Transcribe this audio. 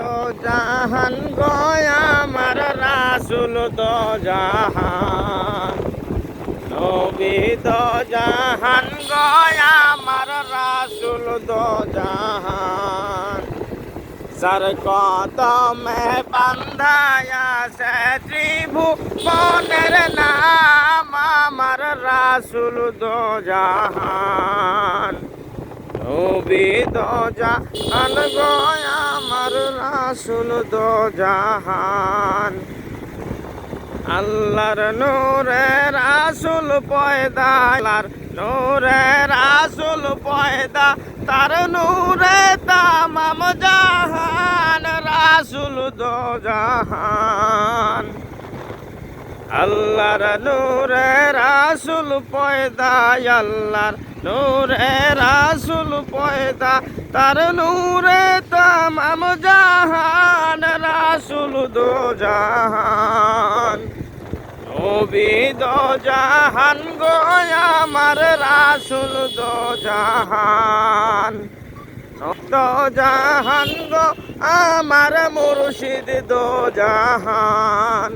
তো জাহান গয়া আমার রাসুল তো জাহান। নবী তো জাহান গয়া আমার রাসুল তো জাহান। সর কদমে বান্ধায়া সে ত্রিভুবনের নাম আমার রাসুল দো জাহান। নবী দো জাহান গো আমার রাসুল দো জাহান আল্লাহর নূরে রাসুল পয়দা, আল্লাহর নূরে রাসুল পয়দা, তার নূরে তামাম জাহান, রাসুল দো জাহান আল্লাহর নূরে রাসুল পয়দা, আল্লাহর নূরে রাসুল পয়দা, তার নূরে তামাম জাহান দো জাহান। নবী জাহান গো আমার রাসুল দো জাহান। দো জাহান গো আমার মুর্শিদ দো জাহান।